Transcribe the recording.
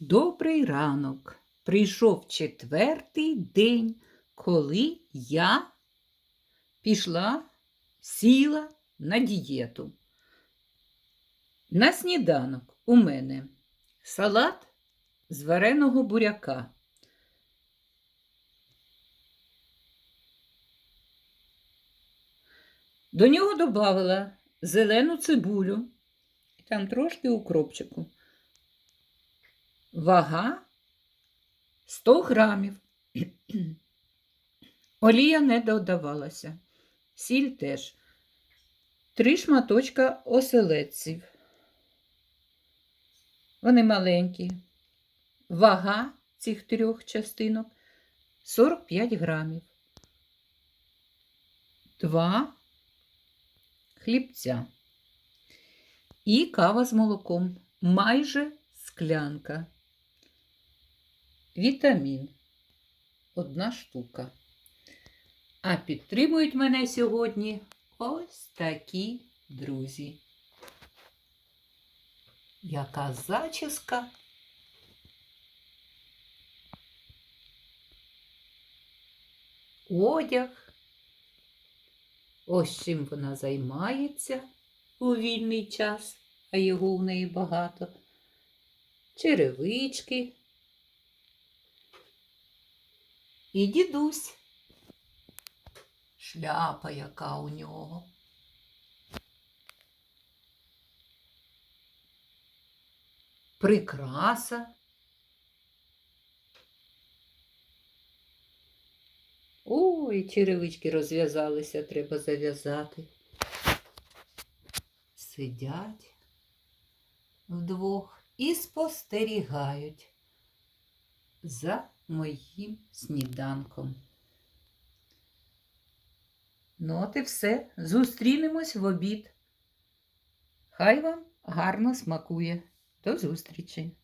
Добрий ранок. Прийшов четвертий день, коли я пішла, сіла на дієту. На сніданок у мене салат з вареного буряка. До нього додавала зелену цибулю, там трошки укропчику. Вага 100 грамів. Олія не додавалася. Сіль теж. Три шматочка оселедців. Вони маленькі. Вага цих трьох частинок 45 грамів. Два хлібця. І кава з молоком. Майже склянка. Вітамін. Одна штука. А підтримують мене сьогодні ось такі друзі. Яка зачіска. Одяг. Ось чим вона займається у вільний час, а його у неї багато. Черевички. І дідусь. Шляпа яка у нього. Прикраса. Ой, черевички розв'язалися, треба зав'язати. Сидять вдвох і спостерігають за моїм сніданком. Ну, от і все. Зустрінемось в обід. Хай вам гарно смакує. До зустрічі!